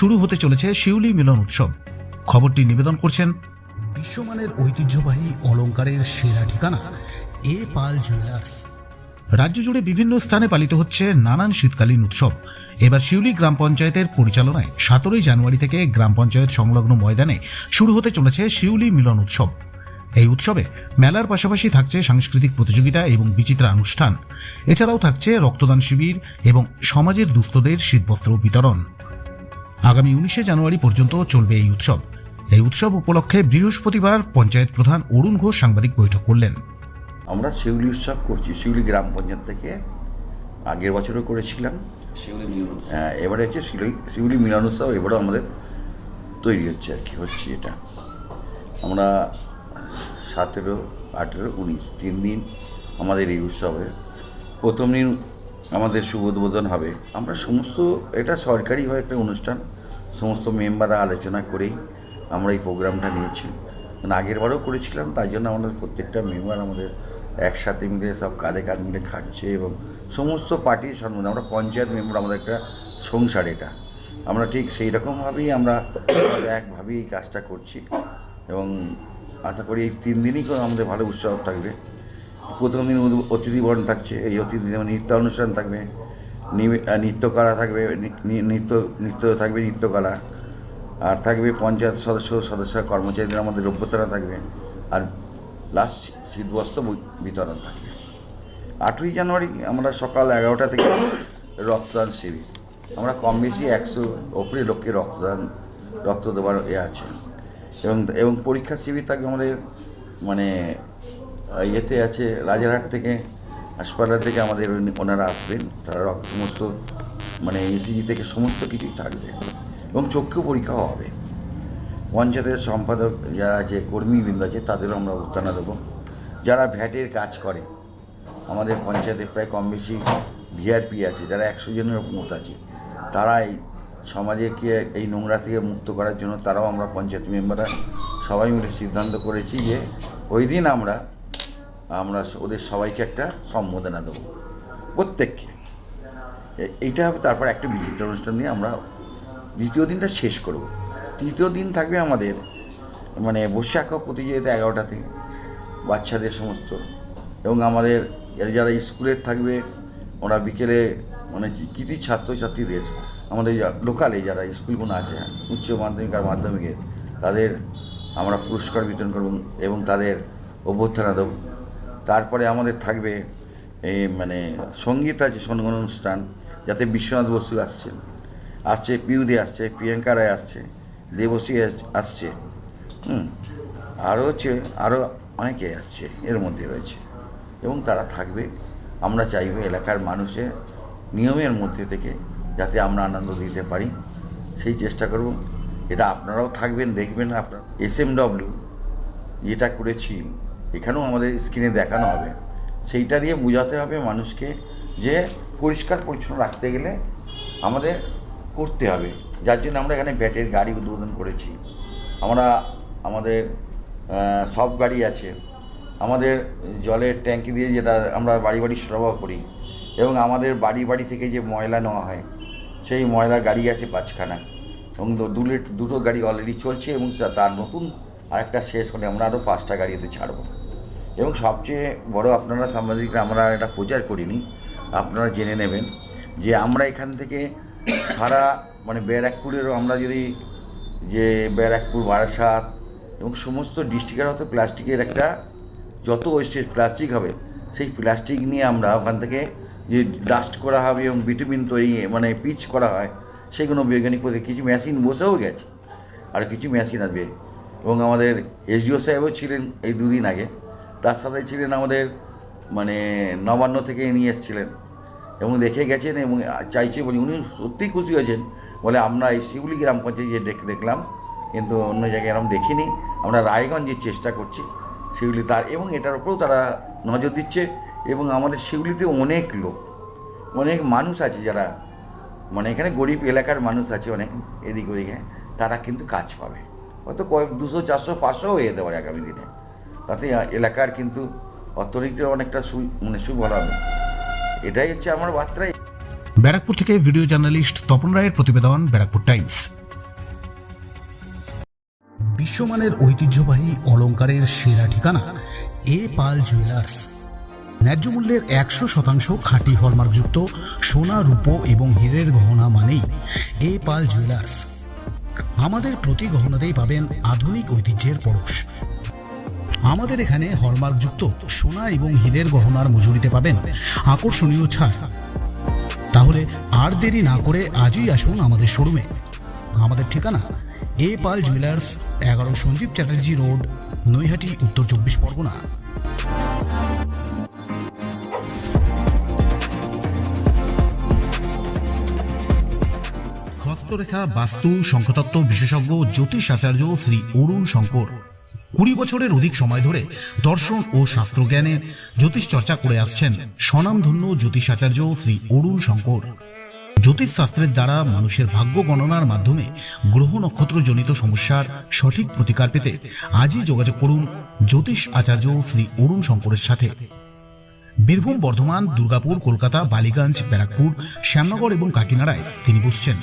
শুরু হতে চলেছে শিউলি মিলন উৎসব। খবরটি নিবেদন করছেন বিশ্বমানের ঐতিহ্যবাহী অলংকারের সেরা ঠিকানা এ পাল জুয়েলার্স। রাজ্য জুড়ে বিভিন্ন স্থানে পালিত হচ্ছে নানান শীতকালীন উৎসব। এবার শিউলি গ্রাম পঞ্চায়েতের পরিচালনায় সতেরোই জানুয়ারি থেকে গ্রাম পঞ্চায়েত সংলগ্ন ময়দানে শুরু হতে চলেছে শিউলি মিলন উৎসব। এই উৎসবে মেলার পাশাপাশি থাকছে সাংস্কৃতিক প্রতিযোগিতা এবং বিচিত্রা অনুষ্ঠান। এছাড়াও থাকছে রক্তদান শিবির এবং সমাজের দুস্থদের শীতবস্ত্র বিতরণ। আগামী উনিশে জানুয়ারি পর্যন্ত চলবে এই উৎসব। এই উৎসব উপলক্ষে বৃহস্পতিবার পঞ্চায়েত প্রধান অরুণ ঘোষ সাংবাদিক বৈঠক করলেন। আমরা শিউলি উৎসব করছি শিউলি গ্রাম পঞ্চায়েত থেকে। আগের বছরও করেছিলাম। শিউলি হ্যাঁ, এবারে হচ্ছে শিউলি শিউলি মিলন উৎসব এবারেও আমাদের তৈরি হচ্ছে আর কি হচ্ছে এটা। আমরা সতেরো আঠেরো উনিশ তিন দিন আমাদের এই উৎসবে প্রথম দিন আমাদের শুভ উদ্বোধন হবে। আমরা সমস্ত, এটা সরকারিভাবে একটা অনুষ্ঠান। সমস্ত মেম্বাররা আলোচনা করেই আমরা এই প্রোগ্রামটা নিয়েছি। মানে আগের বারও করেছিলাম, তাই জন্য আমাদের প্রত্যেকটা মেম্বার আমাদের একসাথে মিলে সব কাঁধে কাঁধ মিলে খাচ্ছে এবং সমস্ত পার্টির সম্বন্ধে, আমরা পঞ্চায়েত মেম্বার, আমাদের একটা সংসার এটা। আমরা ঠিক সেই রকমভাবেই আমরা একভাবেই এই কাজটা করছি এবং আশা করি এই তিন দিনই আমাদের ভালো উৎসব থাকবে। প্রথম দিন অতিথি বরণ থাকছে, এই অতিথি যেমন নৃত্য অনুষ্ঠান থাকবে নৃত্যকলা থাকবে নৃত্য নৃত্য থাকবে নৃত্যকলা, আর থাকবে পঞ্চায়েত সদস্য সদস্য, কর্মচারীদের আমাদের অভ্যর্থনা থাকবে, আর লাস্ট শীতবস্ত্র বিতরণ থাকবে। আটই জানুয়ারি আমরা সকাল এগারোটা থেকে রক্তদান শিবির। আমরা কম বেশি একশো ওপরে লোককে রক্তদান, রক্ত দেওয়ার এ আছে। এবং এবং পরীক্ষা শিবির থাকবে আমাদের মানে ইয়েতে আছে, রাজারহাট থেকে, হাসপাতাল থেকে আমাদের ওনারা আসবেন। তারা রক্ত সমস্ত মানে ইসিজি থেকে সমস্ত কিছুই থাকবে। এবং চক্ষু পরীক্ষাও হবে। পঞ্চায়েতের সম্পাদক যারা আছে, কর্মীবৃন্দ আছে, তাদেরও আমরা উত্তানা দেবো। যারা ভ্যাটের কাজ করে, আমাদের পঞ্চায়েতে প্রায় কম বেশি ভিআরপি আছে, যারা একশো জনের মতো আছে তারা এই সমাজকে এই নোংরা থেকে মুক্ত করার জন্য তারাও আমরা পঞ্চায়েত মেম্বাররা সবাই মিলে সিদ্ধান্ত করেছি যে ওই দিন আমরা আমরা ওদের সবাইকে একটা সম্বোধনা দেবো। প্রত্যেককে। এইটা হবে তারপর একটা বিচিত্র অনুষ্ঠান নিয়ে আমরা দ্বিতীয় দিনটা শেষ করব। তৃতীয় দিন থাকবে আমাদের মানে বসে আঁকা প্রতিযোগিতা এগারোটা থেকে, বাচ্চাদের সমস্ত। এবং আমাদের যারা স্কুলের থাকবে, ওরা বিকেলে মানে কৃতি ছাত্রছাত্রীদের, আমাদের লোকালে যারা স্কুলগুলো আছে, উচ্চ মাধ্যমিক আর মাধ্যমিকের, তাদের আমরা পুরস্কার বিতরণ করব এবং তাদের অভ্যর্থনা দেবো। তারপরে আমাদের থাকবে এই মানে সংগীত আছে সংগীত অনুষ্ঠান, যাতে বিশ্বনাথ বসু আসছেন আসছে, পিউদি আসছে, প্রিয়াঙ্কা রায় আসছে, দেবশ্রী আসছে। হুম, আরও হচ্ছে, আরও অনেকে আসছে এর মধ্যে রয়েছে। এবং তারা থাকবে। আমরা চাইব এলাকার মানুষের নিয়মের মধ্যে থেকে যাতে আমরা আনন্দ দিতে পারি। সেই চেষ্টা করব। এটা আপনারাও থাকবেন, দেখবেন, আপনার এস এম ডব্লিউ যেটা করেছি এখানেও আমাদের স্ক্রিনে দেখানো হবে। সেইটা দিয়ে বোঝাতে হবে মানুষকে যে পরিষ্কার পরিচ্ছন্ন রাখতে গেলে আমাদের করতে হবে। যার জন্য আমরা এখানে ব্যাটের গাড়ি উদ্বোধন করেছি। আমরা আমাদের সব গাড়ি আছে। আমাদের জলের ট্যাঙ্কি দিয়ে যেটা আমরা বাড়ি বাড়ি সরবরাহ করি এবং আমাদের বাড়ি বাড়ি থেকে যে ময়লা নেওয়া হয়, সেই ময়লা গাড়ি আছে পাঁচখানা। এবং দু- দুটো গাড়ি অলরেডি চলছে এবং তার নতুন আরেকটা শেষ হলে আমরা আরও পাঁচটা গাড়িতে ছাড়বো। এবং সবচেয়ে বড় আপনারা সাংবাদিকরা, আমরা এটা প্রচার করিনি, আপনারা জেনে নেবেন যে আমরা এখান থেকে সারা মানে ব্যারাকপুরেরও আমরা যদি যে ব্যারাকপুর, বারাসাত এবং সমস্ত ডিস্ট্রিক্টের হয়তো প্লাস্টিকের একটা যত ওয়েস্টেজ প্লাস্টিক হবে, সেই প্লাস্টিক নিয়ে আমরা ওখান থেকে যে ডাস্ট করা হবে এবং ভিটামিন তৈরি মানে পিচ করা হয়, সেগুলো বৈজ্ঞানিক পদ্ধতি কিছু মেশিন বসেও গেছে, আর কিছু মেশিন আসবে। এবং আমাদের এসডিও সাহেবও ছিলেন এই দুদিন আগে। তার সাথে ছিলেন আমাদের মানে নবান্ন থেকে নিয়ে এসেছিলেন। এবং দেখে গেছেন এবং চাইছে বলি, উনি সত্যিই খুশি হয়েছেন। বলে, আমরা এই শিউলি গ্রাম পঞ্চায়েতে দেখ, দেখলাম, কিন্তু অন্য জায়গায় এরকম দেখিনি। আমরা রায়গঞ্জের চেষ্টা করছি শিউলি তার, এবং এটার উপরেও তারা নজর দিচ্ছে। এবং আমাদের শিউলিতে অনেক লোক, অনেক মানুষ আছে যারা মানে এখানে গরিব এলাকার মানুষ আছে অনেক, এদিক ওদিকে। তারা কিন্তু কাজ পাবে। হয়তো কয়েক দুশো, চারশো, পাঁচশো হয়ে যেতে পারে আগামী দিনে। তাতে এলাকার কিন্তু অর্থনীতির অনেকটা সু মানে সুফল হবে। এটাই হচ্ছে আমার বার্তা ব্যারাকপুর থেকে ভিডিও জার্নালিস্ট তপন রায়ের প্রতিবেদন ব্যারাকপুর টাইমস। বিশ্বমানের ঐতিহ্যবাহী অলংকারের সেরা ঠিকানা এ পাল জুয়েলার্স। ন্যায্য মূল্যের একশো শতাংশ খাঁটি হলমার্কযুক্ত সোনা রূপো এবং হীরের গহনা মানেই এ পাল জুয়েলার্স। আমাদের প্রতি গহনাতেই পাবেন আধুনিক ঐতিহ্যের পরশ। আমাদের এখানে হলমার্কযুক্ত সোনা এবং হীরের গহনার মজুরিতে পাবেন আকর্ষণীয় ছাড়। তাহলে আর দেরি না করে আজই আসুন আমাদের শোরুমে। আমাদের ঠিকানা, এ পাল জুয়েলার্স, এগারো সঞ্জীব চ্যাটার্জি রোড, নৈহাটি, উত্তর চব্বিশ পরগনা। হস্তরেখা, বাস্তু, শঙ্খতত্ত্ব বিশেষজ্ঞ, জ্যোতিষ আচার্য শ্রী অরুণ শঙ্কর। কুড়ি বছরের অধিক সময় ধরে দর্শন ও শাস্ত্রজ্ঞানে জ্যোতিষ চর্চা করে আসছেন স্বনামধন্য জ্যোতিষ আচার্য শ্রী অরুণ শঙ্কর। জ্যোতিষ শাস্ত্রের দ্বারা মানুষের ভাগ্য গণনার মাধ্যমে গ্রহ নক্ষত্র জনিত সমস্যার সঠিক প্রতিকার পেতে আজই যোগাযোগ করুন জ্যোতিষ আচার্য শ্রী অরুণ শঙ্করের সাথে। বীরভূম, বর্ধমান, দুর্গাপুর, কলকাতা, বালিগঞ্জ, ব্যারাকপুর, শ্যামনগর এবং কাকিনাড়ায় তিনি বসছেন।